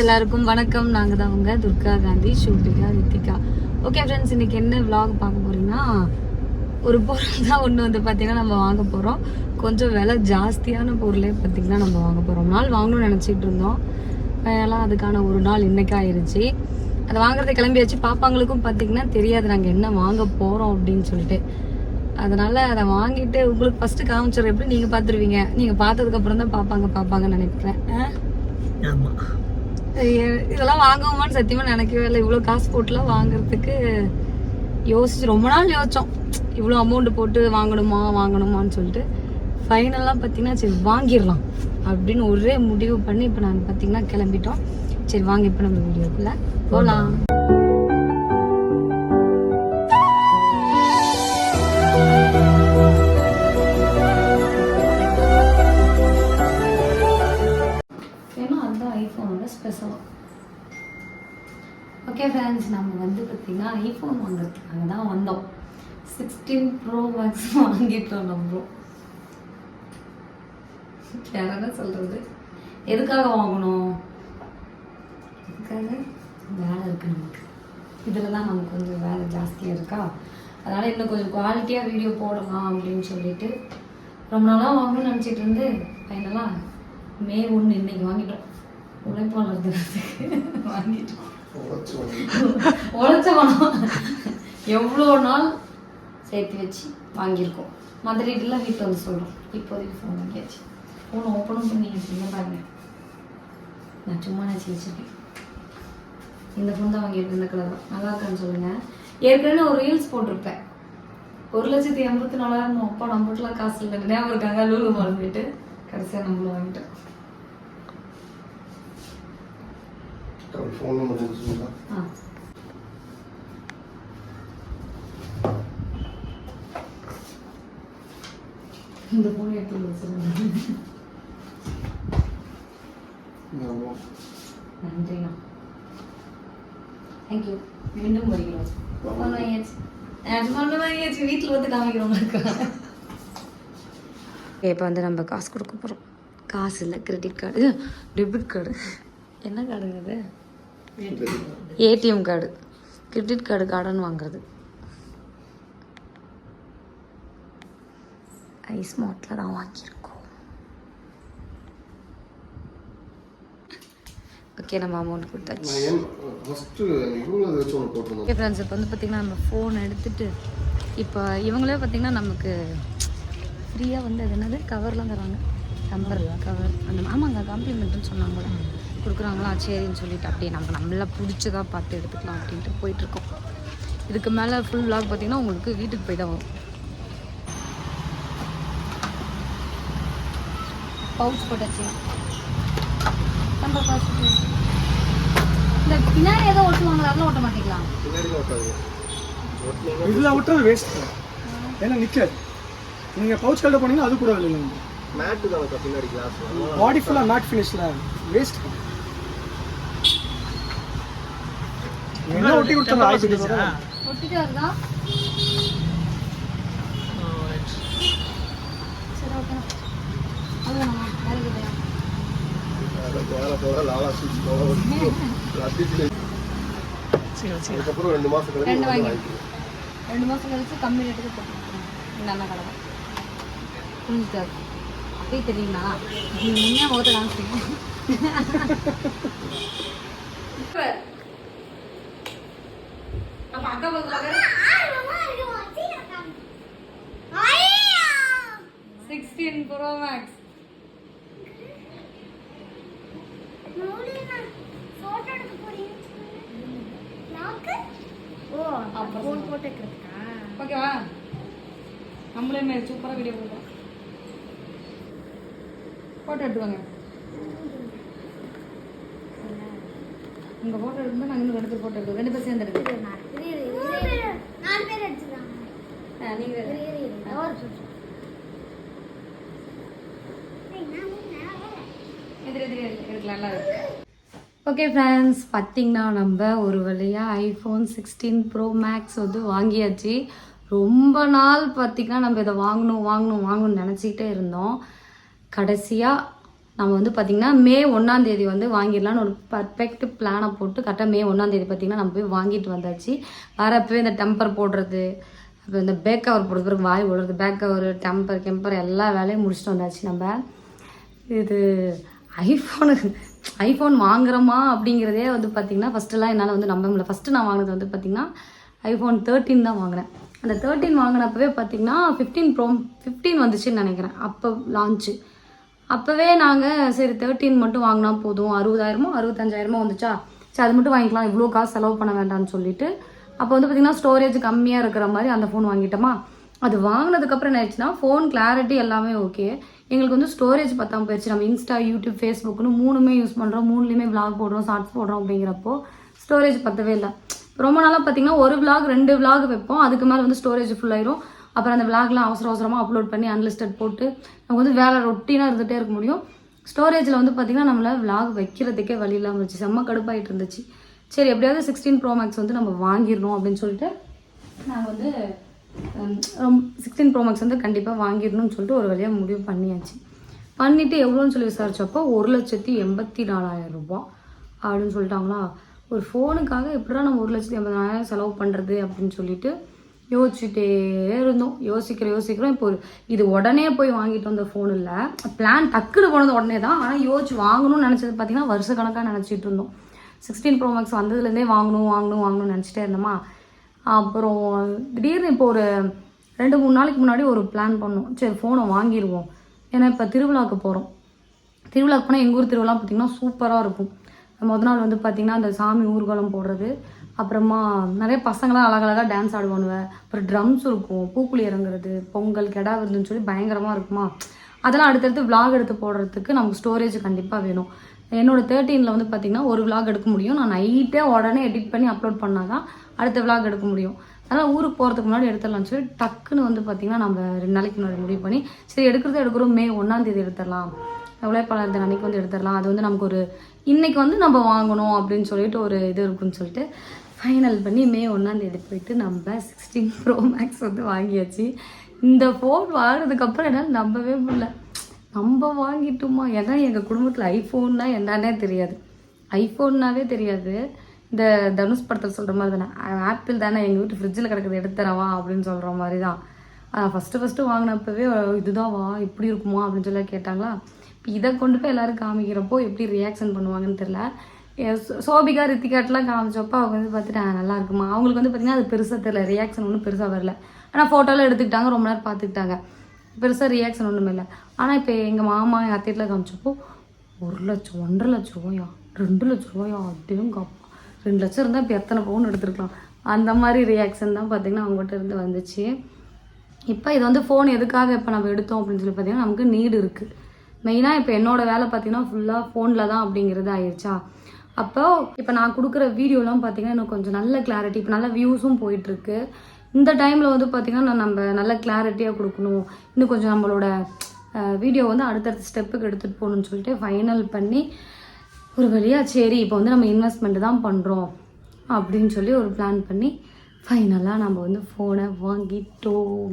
எல்லாருக்கும் வணக்கம். நாங்கள் தான் உங்க துர்கா காந்தி ஷூபிகா ரித்திகா. ஓகே ஃப்ரெண்ட்ஸ் இன்னைக்கு என்ன vlog பார்க்க போறீங்கன்னா ஒரு பொருள் தான் ஒன்று வந்து பார்த்தீங்கன்னா நம்ம வாங்க போகிறோம் கொஞ்சம் விலை ஜாஸ்தியான பொருளே பார்த்தீங்கன்னா நம்ம வாங்க போகிறோம் நாள் வாங்கணும்னு நினச்சிட்டு இருந்தோம். எல்லாம் அதுக்கான ஒரு நாள் இன்னைக்கு ஆயிடுச்சு அதை வாங்குறதை கிளம்பியாச்சு. பாப்பாங்களுக்கும் பார்த்தீங்கன்னா தெரியாது நாங்கள் என்ன வாங்க போகிறோம் அப்படின்னு சொல்லிட்டு. அதனால அதை வாங்கிட்டு உங்களுக்கு ஃபர்ஸ்ட் காமிச்சிடற எப்படி நீங்கள் பார்த்துருவீங்க நீங்கள் பார்த்ததுக்கப்புறம் தான் பார்ப்பாங்க பார்ப்பாங்கன்னு நினைக்கிறேன். ஆ? இதெல்லாம் வாங்குவோமான்னு சத்தியமா நினைக்கவே இல்லை. இவ்வளோ காசு போட்டுலாம் வாங்குறதுக்கு யோசிச்சு ரொம்ப நாள் யோசிச்சோம். இவ்வளோ அமௌண்ட் போட்டு வாங்கணுமா வாங்கணுமான்னு சொல்லிட்டு. ஃபைனலாக பார்த்தீங்கன்னா சரி வாங்கிடலாம் அப்படின்னு ஒரே முடிவு பண்ணி இப்போ நாங்கள் பார்த்தீங்கன்னா கிளம்பிட்டோம். சரி வாங்க இப்போ நம்ம வீடியோக்குள்ள போகலாம் ஓகே ஃப்ரெண்ட்ஸ் நம்ம வந்து பார்த்திங்கன்னா ஐஃபோன் வாங்குறதுக்காக தான் வந்தோம். சிக்ஸ்டீன் ப்ரோ மேக்ஸ் வாங்கிட்டோம் நம்ம. என்ன சொல்கிறது எதுக்காக வாங்கணும்? எதுக்காக? வேலை இருக்குது நமக்கு. இதில் தான் நமக்கு கொஞ்சம் வேலை ஜாஸ்தியாக இருக்கா? அதனால் இன்னும் கொஞ்சம் குவாலிட்டியாக வீடியோ போடலாம் அப்படின்னு சொல்லிட்டு ரொம்ப நாளாக வாங்கணும்னு நினச்சிட்டு இருந்து ஃபைனலாக மே ஒன்று இன்னைக்கு வாங்கிட்டோம். உழைப்பாளர் தினத்துக்கு உழைச்ச பணம் எவ்வளோ நாள் சேர்த்து வச்சு வாங்கியிருக்கோம்? மற்ற ரீட்டெல்லாம் வீட்டில் வந்து சொல்கிறோம் இப்போதைக்கு ஃபோன் வாங்கியாச்சு. ஃபோன் ஓப்பனும் பண்ணி என்ன பாருங்க. நான் சும்மா நான் வச்சிருக்கேன் இந்த ஃபோன் தான் வாங்கியிருக்கேன் இந்த கலர் தான். நல்லா இருக்கான்னு சொல்லுங்கள் ஏற்கனவே ஒரு ரீல்ஸ் போட்டிருப்பேன். ஒரு லட்சத்தி எண்பத்தி நாலாயிரம் அப்பா நம்மகிட்டலாம் காசு இல்லை ஞாபகம் இருக்காங்க லூலு மால் கடைசியாக நம்மளும் வாங்கிட்டோம். ஃபோன் நம்பர் ஆ இந்த ஃபோன் எடுத்து ஆமா நன்றிண்ணா தேங்க்யூ மீண்டும் வருகிறோம் ஃபோன் வாங்கியாச்சு ஃபோன் வாங்கியாச்சு வீட்டில் வந்து காமிக்கிறோம் இப்போ வந்து நம்ம காசு கொடுக்க போகிறோம் காசு இல்லை கிரெடிட் கார்டு டெபிட் கார்டு என்ன கார்டுங்க அது ஏடிஎம் கார்டு கிரெடிட் கார்டு கார்டன் வாங்குறது. ஐஸ் மாட்டில் தான் வாங்கியிருக்கோம். ஓகே நம்ம அமௌண்ட் கொடுத்தாச்சு. ஓகே ஃப்ரெண்ட்ஸ் இப்போ வந்து பார்த்திங்கன்னா நம்ம ஃபோன் எடுத்துட்டு இப்போ இவங்களே பார்த்திங்கன்னா நமக்கு ஃப்ரீயாக வந்து அது என்னது? கவர்லாம் தராங்க டம்பர் கவர் அந்த ஆமாங்க காம்ப்ளிமெண்ட்னு சொன்னாங்க கூட கொடுக்குறாங்களா? சரின்னு சொல்லிட்டு அப்படியே நம்ம நம்மள பிடிச்சதா பார்த்து எடுத்துக்கலாம் அப்படின்ட்டு போயிட்டுருக்கோம். இதுக்கு மேலே ஃபுல் vlog பார்த்திங்கன்னா உங்களுக்கு வீட்டுக்கு போய் தான் வரும். பவுச் போட்டாச்சு. நம்ம இந்த பின்னாடி ஏதோ ஒட்டுவாங்களா அதெல்லாம் ஒட்ட மாட்டீங்களா? இதில் விட்டுறது வேஸ்ட் ஏன்னா நிற்காது நீங்கள் பவுச் கல்ட போனீங்கன்னா அது கூட இல்லை மேட்டு தானக்கா பின்னாடி கிளாஸ் பாடி ஃபுல்லாக மேட் ஃபினிஷில் வேஸ்ட் என்ன ஒட்டி கொடுத்தாங்க ஆயிடுச்சு ஒட்டிட்டு வருதா சரி ஓகே அது வேணாமா வேலைக்கு போயா வேலை போக லாலா ஸ்வீட்ஸ் போக அதுக்கப்புறம் ரெண்டு மாசம் கழிச்சு ரெண்டு மாதம் கழிச்சு கம்மி ரேட்டுக்கு போட்டுருக்கோம் இந்த அண்ணா கடை புரிஞ்சுக்காது அப்படியே தெரியுங்களா நீ முன்னே முகத்தை காமிச்சிங்க அப்ப அக்கா பக்கத்துல சிக்ஸ்டீன் ப்ரோ மேக்ஸ் ஓகேவா நம்மளே மேல் சூப்பராக வீடியோ போடுறோம். ஃபோட்டோ எடுத்துவாங்க உங்கள் ஃபோட்டோ எடுக்கும்போது நாங்கள் இன்னும் ரெண்டு பேர் ஃபோட்டோ எடுக்கிறோம் ரெண்டு பேர் சேர்ந்து எடுக்கிறோம் ஓகே ஃப்ரெண்ட்ஸ் பார்த்தீங்கன்னா நம்ம ஒரு வழியாக ஐஃபோன் சிக்ஸ்டீன் ப்ரோ மேக்ஸ் வந்து வாங்கியாச்சு. ரொம்ப நாள் பார்த்திங்கன்னா நம்ம இதை வாங்கணும் வாங்கணும் வாங்கணும்னு நினச்சிக்கிட்டே இருந்தோம். கடைசியாக நம்ம வந்து பார்த்திங்கன்னா மே ஒன்றாம் தேதி வந்து வாங்கிடலாம்னு ஒரு பர்ஃபெக்ட் பிளானை போட்டு கரெக்டாக மே ஒன்றாம் தேதி பார்த்திங்கன்னா நம்ம போய் வாங்கிட்டு வந்தாச்சு. வரப்பவே இந்த டெம்பர் போடுறது அப்புறம் இந்த பேக் கவர் பிறகு வாய் விடுறது பேக் கவர் டெம்பர் கெம்பர் எல்லா வேலையும் முடிச்சுட்டு வந்தாச்சு நம்ம. இது ஐஃபோனு ஐஃபோன் வாங்குறோமா அப்படிங்கிறதே வந்து பார்த்திங்கன்னா ஃபஸ்ட்டுலாம் என்னால் வந்து நம்ப முடியல. ஃபஸ்ட்டு நான் வாங்கினது வந்து பார்த்திங்கன்னா ஐஃபோன் தேர்ட்டின் தான் வாங்கினேன். அந்த தேர்ட்டின் வாங்கினப்பவே பார்த்திங்கன்னா ஃபிஃப்டீன் ப்ரோ ஃபிஃப்டீன் வந்துச்சுன்னு நினைக்கிறேன். அப்போ லான்ச்சு அப்போவே நாங்கள் சரி தேர்ட்டின் மட்டும் வாங்கினா போதும். அறுபதாயிரமோ அறுபத்தஞ்சாயிரமோ வந்துச்சா? சரி அது மட்டும் வாங்கிக்கலாம். இவ்வளோ காசு செலவு பண்ண வேண்டாம்னு சொல்லிட்டு அப்போ வந்து பார்த்திங்கன்னா ஸ்டோரேஜ் கம்மியாக இருக்கிற மாதிரி அந்த ஃபோன் வாங்கிட்டோமா? அது வாங்கினதுக்கப்புறம் என்ன ஆயிடுச்சுன்னா ஃபோன் கிளாரிட்டி எல்லாமே ஓகே எங்களுக்கு வந்து ஸ்டோரேஜ் பத்தாமல் போயிடுச்சு. நம்ம இன்ஸ்டா யூடியூப் ஃபேஸ்புக்னு மூணுமே யூஸ் பண்ணுறோம் மூணுலேயுமே விளாக் போடுறோம் ஷார்ட்ஸ் போடுறோம் அப்படிங்கிறப்போ ஸ்டோரேஜ் பத்தவே இல்லை. ரொம்ப நாளாக பார்த்தீங்கன்னா ஒரு விளாக் ரெண்டு விளாக் வைப்போம். அதுக்கு மேலே வந்து ஸ்டோரேஜ் ஃபுல் ஆயிரும். அப்புறம் அந்த விளாக்லாம் அவசர அவசரமாக அப்லோட் பண்ணி அன்லிஸ்டட் போட்டு நம்ம வந்து வேலை ரொட்டீனாக இருந்துகிட்டே இருக்க முடியும். ஸ்டோரேஜில் வந்து பார்த்திங்கன்னா நம்மளை விளாக் வைக்கிறதுக்கே வழி இல்லாமல் இருந்துச்சு செம்ம கடுப்பாயிட்டு இருந்துச்சு. சரி எப்படியாவது சிக்ஸ்டீன் ப்ரோ மேக்ஸ் வந்து நம்ம வாங்கிடணும் அப்படின்னு சொல்லிட்டு நாங்கள் வந்து சிக்ஸ்டீன் ப்ரோ மேக்ஸ் வந்து கண்டிப்பாக வாங்கிடணும்னு சொல்லிட்டு ஒரு வழியாக முடிவு பண்ணியாச்சு. பண்ணிவிட்டு எவ்வளோன்னு சொல்லி விசாரித்தப்போ ஒரு லட்சத்தி எண்பத்தி நாலாயிரம் ரூபாய் அப்படின்னு சொல்லிட்டாங்களா? ஒரு ஃபோனுக்காக எப்படிடா நம்ம ஒரு லட்சத்தி எண்பதாயிரம் செலவு பண்ணுறது அப்படின்னு சொல்லிட்டு யோசிச்சுட்டே இருந்தோம். யோசிக்கிறோம் யோசிக்கிறோம். இப்போ இது உடனே போய் வாங்கிட்டு வந்த ஃபோன் இல்லை. பிளான் டக்குனு போனது உடனே தான் ஆனால் யோசிச்சு வாங்கணும்னு நினச்சது பார்த்தீங்கன்னா வருஷ கணக்காக நினச்சிட்டு இருந்தோம். சிக்ஸ்டீன் ப்ரோ மேக்ஸ் வந்ததுலேருந்தே வாங்கணும் வாங்கணும் வாங்கணும்னு நினச்சிட்டே இருந்தோமா? அப்புறம் திடீர்னு இப்போ ஒரு ரெண்டு மூணு நாளைக்கு முன்னாடி ஒரு பிளான் பண்ணோம். சரி ஃபோனை வாங்கிடுவோம் ஏன்னா இப்போ திருவிழாவுக்கு போகிறோம் திருவிழாக்கு போனால் எங்கள் ஊர் திருவிழா பார்த்திங்கன்னா சூப்பராக இருக்கும். மொதல் நாள் வந்து பார்த்திங்கன்னா அந்த சாமி ஊர்வலம் போடுறது அப்புறமா நிறைய பசங்களாம் அழகழகாக டான்ஸ் ஆடுவானுவ அப்புறம் ட்ரம்ஸ் இருக்கும் பூக்குழி இறங்குறது பொங்கல் கெடா விருதுன்னு சொல்லி பயங்கரமாக இருக்குமா? அதெல்லாம் அடுத்தடுத்து விளாக் எடுத்து போடுறதுக்கு நமக்கு ஸ்டோரேஜ் கண்டிப்பாக வேணும். என்னோட தேர்ட்டீனில் வந்து பார்த்திங்கன்னா ஒரு விலாக் எடுக்க முடியும். நான் நைட்டே உடனே எடிட் பண்ணி அப்லோட் பண்ணால் தான் அடுத்த விலாக் எடுக்க முடியும். அதனால் ஊருக்கு போகிறதுக்கு முன்னாடி எடுத்துடலாம்னு சொல்லி டக்குன்னு வந்து பார்த்திங்கன்னா நம்ம ரெண்டு நாளைக்கு முன்னாடி முடிவு பண்ணி சரி எடுக்கிறது எடுக்கிறோம். மே ஒன்றாந்தேதி எடுத்துடலாம். உழைப்பாளர் தின அன்னைக்கு வந்து எடுத்துடலாம். அது வந்து நமக்கு ஒரு இன்னைக்கு வந்து நம்ம வாங்கணும் அப்படின்னு சொல்லிட்டு ஒரு இது இருக்குன்னு சொல்லிட்டு ஃபைனல் பண்ணி மே ஒன்றாந்தேதி போயிட்டு நம்ம சிக்ஸ்டீன் ப்ரோ மேக்ஸ் வந்து வாங்கியாச்சு. இந்த ஃபோன் வாங்கினதுக்கப்புறம் என்னால் நம்பவே முடியல. நம்ம வாங்கிட்டோமா? ஏன்னா எங்கள் குடும்பத்தில் ஐஃபோன்னா என்னன்னே தெரியாது. ஐஃபோன்னாவே தெரியாது. இந்த தனுஷ் படத்தில் சொல்கிற மாதிரி தானே ஆப்பிள் தானே எங்கள் வீட்டு ஃப்ரிட்ஜில் கிடக்குது எடுத்துறவா அப்படின்னு சொல்கிற மாதிரி தான். ஃபஸ்ட்டு ஃபஸ்ட்டு வாங்கினப்பவே இதுதான் வா இப்படி இருக்குமா? அப்படின்னு சொல்லி கேட்டாங்களா? இப்போ இதை கொண்டு போய் எல்லோரும் காமிக்கிறப்போ எப்படி ரியாக்ஷன் பண்ணுவாங்கன்னு தெரில எ- சோபிகா ரித்திகாட்லாம் காமிச்சப்போ அவங்க வந்து பார்த்துட்டு நல்லா இருக்குமா? அவங்களுக்கு வந்து பார்த்தீங்கன்னா அது பெருசாக தெரில ரியாக்ஷன் ஒன்றும் பெருசாக வரல. ஆனால் ஃபோட்டோலாம் எடுத்துக்கிட்டாங்க ரொம்ப நேரம் பார்த்துக்கிட்டாங்க. பெருசாக ரியாக்ஷன் ஒன்றும் இல்லை. ஆனால் இப்போ எங்கள் மாமா எங்கள் அத்தையில காமிச்சப்போ ஒரு லட்சம் ஒன்றரை லட்ச ரூபாயா? ரெண்டு லட்ச ரூபாயா? அப்படியும் ரெண்டு லட்சம் இருந்தால் இப்போ எத்தனை பவுன் எடுத்துருக்கலாம். அந்த மாதிரி ரியாக்ஷன் தான் பார்த்தீங்கன்னா அவங்ககிட்ட இருந்து வந்துச்சு. இப்போ இது வந்து ஃபோன் எதுக்காக இப்போ நம்ம எடுத்தோம் அப்படின்னு சொல்லி பார்த்தீங்கன்னா நமக்கு நீடு இருக்குது மெயினாக இப்போ என்னோட வேலை பார்த்தீங்கன்னா ஃபுல்லாக ஃபோனில் தான் அப்படிங்கிறது ஆயிடுச்சா அப்போ இப்போ நான் கொடுக்குற வீடியோலாம் பார்த்தீங்கன்னா எனக்கு கொஞ்சம் நல்ல கிளாரிட்டி இப்போ நல்ல வியூஸும் போயிட்டுருக்கு இந்த டைமில் வந்து பார்த்தீங்கன்னா நம்ம நல்ல கிளாரிட்டியாக கொடுக்கணும். இன்னும் கொஞ்சம் நம்மளோட வீடியோ வந்து அடுத்தடுத்த ஸ்டெப்புக்கு எடுத்துகிட்டு போகணும்னு சொல்லிட்டு ஃபைனல் பண்ணி ஒரு வழியாக சரி இப்போ வந்து நம்ம இன்வெஸ்ட்மெண்ட் தான் பண்ணுறோம் அப்படின்னு சொல்லி ஒரு பிளான் பண்ணி ஃபைனலாக நம்ம வந்து ஃபோனை வாங்கிட்டோம்.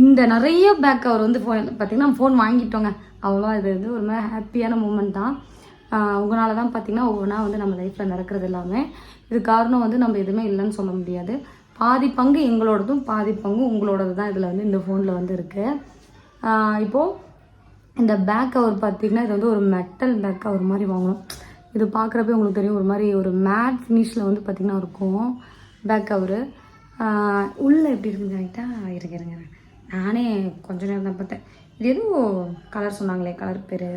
இந்த நிறைய பேக் கவர் வந்து ஃபோன் பார்த்திங்கன்னா ஃபோன் வாங்கிட்டோங்க. அவ்வளோ இது வந்து ஒரு மாதிரி ஹாப்பியான மூமெண்ட் தான். உங்களால் தான் பார்த்திங்கன்னா ஒவ்வொன்றா வந்து நம்ம லைஃப்பில் நடக்கிறது எல்லாமே. இது காரணம் வந்து நம்ம எதுவுமே இல்லைன்னு சொல்ல முடியாது. பாதி பங்கு எங்களோடதும் பாதி பங்கு உங்களோடது தான் இதில் வந்து இந்த ஃபோனில் வந்து இருக்குது இப்போது இந்த பேக் கவர் பார்த்தீங்கன்னா இது வந்து ஒரு மெட்டல் பேக் கவர் மாதிரி வாங்கணும். இது பார்க்குறப்ப உங்களுக்கு தெரியும் ஒரு மாதிரி ஒரு மேட் ஃபினிஷில் வந்து பார்த்திங்கன்னா இருக்கும் பேக் கவரு உள்ளே எப்படி இருக்குன்னு சொல்லிட்டா இருங்க இருங்க நானே கொஞ்ச நேரம் தான் பார்த்தேன். இது எதுவும் கலர் சொன்னாங்களே கலர் பேர்.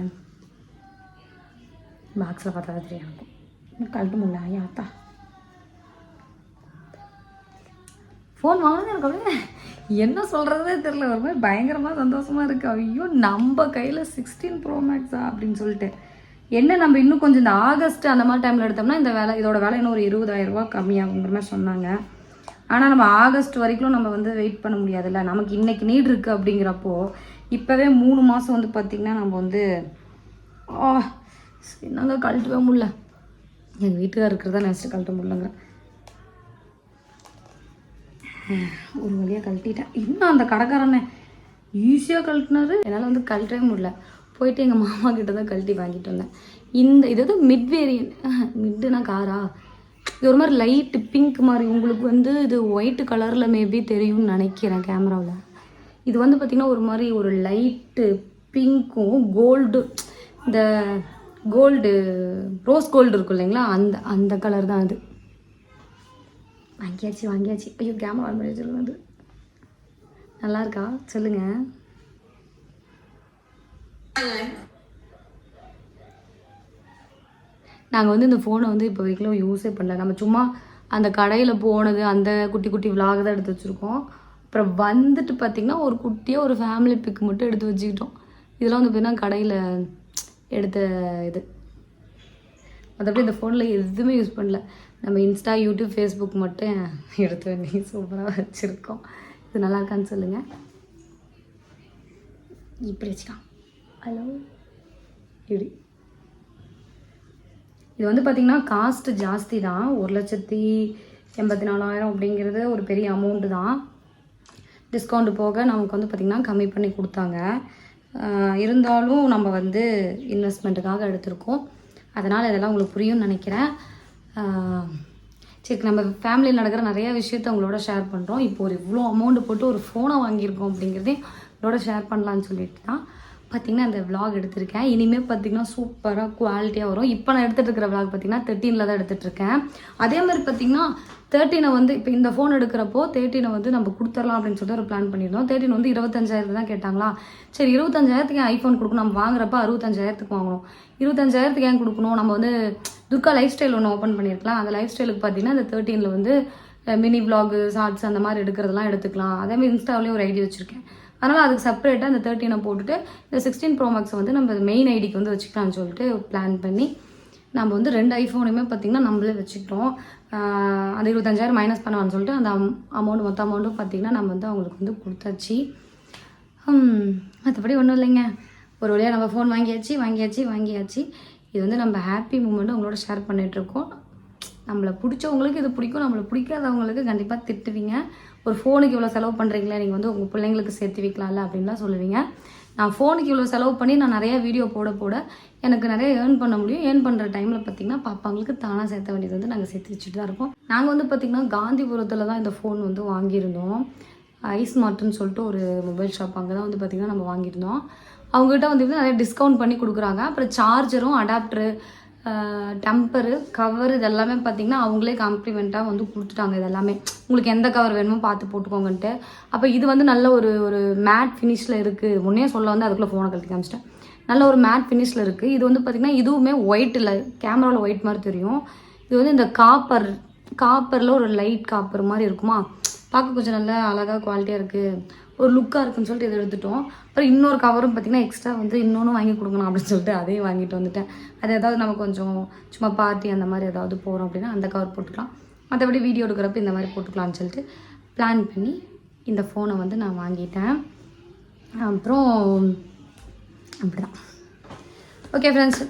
பாக்ஸில் பார்த்தா தான் தெரியும் எனக்கும். இன்னும் முடியல ஐயா ஃபோன் வாங்கினது எனக்கு அப்படியே என்ன சொல்கிறதே தெரில ஒரு மாதிரி பயங்கரமாக சந்தோஷமாக இருக்குது ஐயோ நம்ம கையில் சிக்ஸ்டீன் ப்ரோ மேக்ஸா அப்படின்னு சொல்லிட்டு. என்ன நம்ம இன்னும் கொஞ்சம் இந்த ஆகஸ்ட் அந்த மாதிரி டைமில் எடுத்தோம்னா இந்த வேலை இதோட வேலை இன்னும் ஒரு இருபதாயிரம் ரூபா கம்மியாகுங்கிற மாதிரி சொன்னாங்க. ஆனால் நம்ம ஆகஸ்ட் வரைக்கும் நம்ம வந்து வெயிட் பண்ண முடியாதுல்ல. நமக்கு இன்றைக்கி நீட் இருக்குது அப்படிங்கிறப்போ இப்போவே மூணு மாதம் வந்து பார்த்திங்கன்னா நம்ம வந்து ஆ என்னங்க கழட்டவே முடியல. எங்கள் வீட்டுக்கார் இருக்கிறதா நினச்சிட்டு கழட்ட முடியலங்க. ஒரு வழியாக கழட்டிட்டேன். இன்னும் அந்த கடைக்காரனை? ஈஸியாக கழட்டினாரு. என்னால் வந்து கழட்டவே முடியல. போயிட்டு எங்கள் மாமா கிட்ட தான் கழட்டி வாங்கிட்டு வந்தேன். இந்த இது வந்து மிட் வேரியன் மிட்டுனா காரா இது ஒரு மாதிரி லைட்டு பிங்க் மாதிரி. உங்களுக்கு வந்து இது ஒயிட் கலரில் மேபி தெரியும்னு நினைக்கிறேன் கேமராவில் இது வந்து பார்த்திங்கன்னா ஒரு மாதிரி ஒரு லைட்டு பிங்க்கும் கோல்டு இந்த கோல்டு ரோஸ் கோல்டு இருக்கும் இல்லைங்களா? அந்த அந்த கலர் தான் அது. வாங்கியாச்சு வாங்கியாச்சு. ஐயோ கேமரா ஆன் பண்ணி வச்சிருக்கேன் நல்லா இருக்கா? சொல்லுங்க. நாங்கள் வந்து இந்த ஃபோனை வந்து இப்போ வரைக்கும் யூஸே பண்ணல. நம்ம சும்மா அந்த கடையில் போனது அந்த குட்டி குட்டி விலாக தான் எடுத்து வச்சுருக்கோம். அப்புறம் வந்துட்டு பார்த்திங்கன்னா ஒரு குட்டியாக ஒரு ஃபேமிலி பிக் மட்டும் எடுத்து வச்சுக்கிட்டோம். இதெல்லாம் வந்து பார்த்தீங்கன்னா கடையில் எடுத்த இது. மற்றபடி இந்த ஃபோனில் எதுவுமே யூஸ் பண்ணல. நம்ம இன்ஸ்டா யூடியூப் ஃபேஸ்புக் மட்டும் எடுத்து பண்ணி சூப்பராக வச்சுருக்கோம். இது நல்லா இருக்கான்னு சொல்லுங்கள் இப்படி வச்சுக்கலாம் ஹலோ இப்படி. இது வந்து பார்த்திங்கன்னா காஸ்ட்டு ஜாஸ்தி தான். ஒரு லட்சத்தி எண்பத்தி நாலாயிரம் அப்படிங்கிறது ஒரு பெரிய அமௌண்ட்டு தான். டிஸ்கவுண்ட் போக நமக்கு வந்து பார்த்திங்கன்னா கம்மி பண்ணி கொடுத்தாங்க. இருந்தாலும் நம்ம வந்து இன்வெஸ்ட்மெண்ட்டுக்காக எடுத்திருக்கோம். அதனால் இதெல்லாம் உங்களுக்கு புரியும்னு நினைக்கிறேன். சரி நம்ம ஃபேமிலியில் நடக்கிற நிறைய விஷயத்த உங்களோட ஷேர் பண்ணுறோம் இப்போ ஒரு இவ்வளோ அமௌண்ட் போட்டு ஒரு ஃபோனை வாங்கியிருக்கோம் அப்படிங்கிறதே உங்களோட ஷேர் பண்ணலான்னு சொல்லிட்டு தான் பார்த்தீங்கன்னா அந்த vlog எடுத்திருக்கேன். இனிமேல் பார்த்தீங்கன்னா சூப்பராக குவாலிட்டியாக வரும். இப்போ நான் எடுத்துகிட்டு இருக்கிற vlog பார்த்தீங்கன்னா தேர்ட்டீனில் தான் எடுத்துகிட்ருக்கேன் அதே மாதிரி பார்த்தீங்கன்னா தேர்ட்டினை வந்து இப்போ இந்த ஃபோன் எடுக்கிறப்போ தேர்ட்டீனை வந்து நம்ம கொடுத்துடலாம் அப்படின்னு சொல்லிட்டு ஒரு பிளான் பண்ணியிருந்தோம். தேர்ட்டின் வந்து இருபத்தஞ்சாயிரத்து தான் கேட்டாங்களா? சரி இருபத்தஞ்சாயிரத்துக்கு ஏன் ஐஃபோன் கொடுக்கணும்? நம்ம வாங்குறப்ப அறுபத்தஞ்சாயிரத்துக்கு வாங்கணும். இருபத்தஞ்சாயிரத்துக்கு ஏன் கொடுக்கணும்? நம்ம வந்து துர்கா லைஃப் ஸ்டைல் ஒன்று ஓப்பன் பண்ணியிருக்கலாம். அந்த லைஃப் ஸ்டைலுக்கு பார்த்தீங்கன்னா அந்த தேர்ட்டீனில் வந்து மினி விளாகு ஷார்ட்ஸ் அந்த மாதிரி எடுக்கிறதெல்லாம் எடுத்துக்கலாம். அதேமாதிரி இன்ஸ்டாவிலேயே ஒரு ஐடி வச்சுருக்கேன். அதனால் அதுக்கு செப்பரேட்டாக அந்த தேர்ட்டீனை போட்டுட்டு இந்த சிக்ஸ்டீன் ப்ரோ மேக்ஸை வந்து நம்ம மெயின் ஐடிக்கு வந்து வச்சுக்கலாம்னு சொல்லிட்டு பிளான் பண்ணி நம்ம வந்து ரெண்டு ஐஃபோனுமே பார்த்திங்கன்னா நம்மளே வச்சுக்கிட்டோம். அந்த இருபத்தஞ்சாயிரம் மைனஸ் பண்ணுவான்னு சொல்லிட்டு அந்த அமௌண்ட் மொத்த அமௌண்ட்டும் பார்த்திங்கன்னா நம்ம வந்து அவங்களுக்கு வந்து கொடுத்தாச்சு. மற்றபடி ஒன்றும் இல்லைங்க. ஒரு வழியாக நம்ம ஃபோன் வாங்கியாச்சு வாங்கியாச்சு வாங்கியாச்சு. இது வந்து நம்ம ஹாப்பி மூமெண்ட்டு உங்களோட ஷேர் பண்ணிகிட்ருக்கோம் நம்மளை பிடிச்சவங்களுக்கு இது பிடிக்கும் நம்மளை பிடிக்காதவங்களுக்கு கண்டிப்பாக திட்டுவீங்க. ஒரு ஃபோனுக்கு இவ்வளோ செலவு பண்ணுறீங்களே நீங்கள் வந்து உங்கள் பிள்ளைங்களுக்கு சேர்த்து வைக்கலாம்ல அப்படின்லாம் சொல்லுவீங்க. நான் ஃபோனுக்கு இவ்வளோ செலவு பண்ணி நான் நிறைய வீடியோ போட போட எனக்கு நிறைய ஏர்ன் பண்ண முடியும். ஏர்ன் பண்ணுற டைமில் பார்த்தீங்கன்னா பாப்பாங்களுக்கு தானாக சேர்த்த வேண்டியது வந்து நாங்கள் சேர்த்து வச்சுட்டு தான் இருக்கோம். நாங்கள் வந்து பார்த்திங்கன்னா காந்திபுரத்தில் தான் இந்த ஃபோன் வந்து வாங்கியிருந்தோம். ஐஸ் மார்ட்னு சொல்லிட்டு ஒரு மொபைல் ஷாப் அங்கே தான் வந்து பார்த்திங்கன்னா நம்ம வாங்கியிருந்தோம். அவங்ககிட்ட வந்து நிறைய டிஸ்கவுண்ட் பண்ணி கொடுக்குறாங்க. அப்புறம் சார்ஜரும் அடாப்டரு டெம்பரு கவர் இதெல்லாமே பார்த்தீங்கன்னா அவங்களே காம்ப்ளிமெண்ட்டாக வந்து கொடுத்துட்டாங்க இதெல்லாமே. உங்களுக்கு எந்த கவர் வேணுமோ பார்த்து போட்டுக்கோங்கன்ட்டு. அப்போ இது வந்து நல்ல ஒரு ஒரு மேட் ஃபினிஷில் இருக்குது முன்னே சொல்ல வந்து அதுக்குள்ளே ஃபோனை கழட்டி காமிச்சிட்டேன். நல்ல ஒரு மேட் ஃபினிஷில் இருக்குது இது வந்து பார்த்திங்கன்னா இதுவுமே ஒயிட் இல்லை கேமராவில் ஒயிட் மாதிரி தெரியும். இது வந்து இந்த காப்பர் காப்பரில் ஒரு லைட் காப்பர் மாதிரி இருக்குமா? பார்க்க கொஞ்சம் நல்லா அழகாக குவாலிட்டியாக இருக்குது ஒரு லுக்காக இருக்குன்னு சொல்லிட்டு இதை எடுத்துட்டோம். அப்புறம் இன்னொரு கவரும் பார்த்திங்கன்னா எக்ஸ்ட்ரா வந்து இன்னொன்று வாங்கி கொடுக்கணும் அப்படின்னு சொல்லிட்டு அதையும் வாங்கிட்டு வந்துட்டேன். அது ஏதாவது நம்ம கொஞ்சம் சும்மா பார்ட்டி அந்த மாதிரி ஏதாவது போகிறோம் அப்படின்னா அந்த கவர் போட்டுக்கலாம். மற்றபடி வீடியோ எடுக்கிறப்ப இந்த மாதிரி போட்டுக்கலாம்னு சொல்லிட்டு பிளான் பண்ணி இந்த ஃபோனை வந்து நான் வாங்கிட்டேன். அப்புறம் அப்படிதான். ஓகே ஃப்ரெண்ட்ஸ்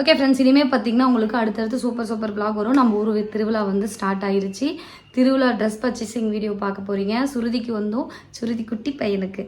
ஓகே ஃப்ரெண்ட்ஸ் இனிமேல் பார்த்தீங்கன்னா உங்களுக்கு அடுத்தடுத்து சூப்பர் சூப்பர் பிளாக் வரும். நம்ம ஊர் திருவிழா வந்து ஸ்டார்ட் ஆயிருச்சு. திருவிழா ட்ரெஸ் பர்ச்சேசிங் வீடியோ பார்க்க போகிறீங்க சுருதிக்கு வந்தும். சுருதி குட்டி பையனுக்கு.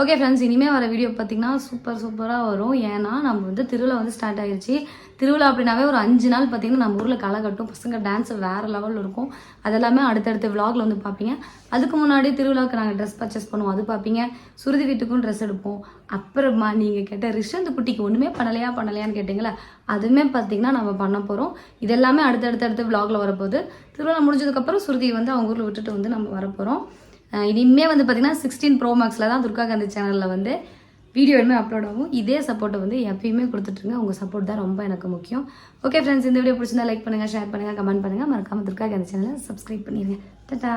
ஓகே ஃப்ரெண்ட்ஸ் இனிமேல் வர வீடியோ பார்த்தீங்கன்னா சூப்பர் சூப்பராக வரும். ஏன்னா நம்ம வந்து திருவிழா வந்து ஸ்டார்ட் ஆயிருச்சு. திருவிழா அப்படின்னாவே ஒரு அஞ்சு நாள் பார்த்தீங்கன்னா நம்ம ஊரில் களை கட்டும். பசங்க டான்ஸ் வேறு லெவலில் இருக்கும். அதெல்லாமே அடுத்தடுத்த vlogல வந்து பார்ப்பீங்க அதுக்கு முன்னாடி திருவிழாவுக்கு நாங்கள் ட்ரெஸ் பர்ச்சேஸ் பண்ணுவோம். அது பார்ப்பீங்க சுருதி வீட்டுக்கும் ட்ரெஸ் எடுப்போம். அப்புறமா நீங்கள் கேட்ட ரிஷந்த் குட்டிக்கு ஒன்றுமே பண்ணலையா பண்ணலையான்னு கேட்டிங்களா அதுவுமே பார்த்தீங்கன்னா நம்ம பண்ண போகிறோம் இதெல்லாமே அடுத்தடுத்த அடுத்த வரப்போகுது. திருவிழா முடிஞ்சதுக்கப்புறம் சுருதியை வந்து அவங்க ஊரில் விட்டுட்டு வந்து நம்ம வரப்போகிறோம் இனிமே வந்து பார்த்தீங்கன்னா சிக்ஸ்டீன் ப்ரோ மேக்ஸில் தான் துர்கா காந்தி சேனலில் வந்து வீடியோ இனிமேல் அப்லோட் ஆகும். இதே சப்போர்ட்டை வந்து எப்பயுமே கொடுத்துட்ருங்க உங்கள் சப்போர்ட் தான் ரொம்ப எனக்கு முக்கியம். ஓகே ஃப்ரெண்ட்ஸ் இந்த வீடியோ பிடிச்சிருந்தா லைக் பண்ணுங்கள் ஷேர் பண்ணுங்கள் கமெண்ட் பண்ணுங்கள் மறக்காமல் திருக்காக அந்த சேனலை சப்ஸ்கிரைப் பண்ணிடுங்க டட்டா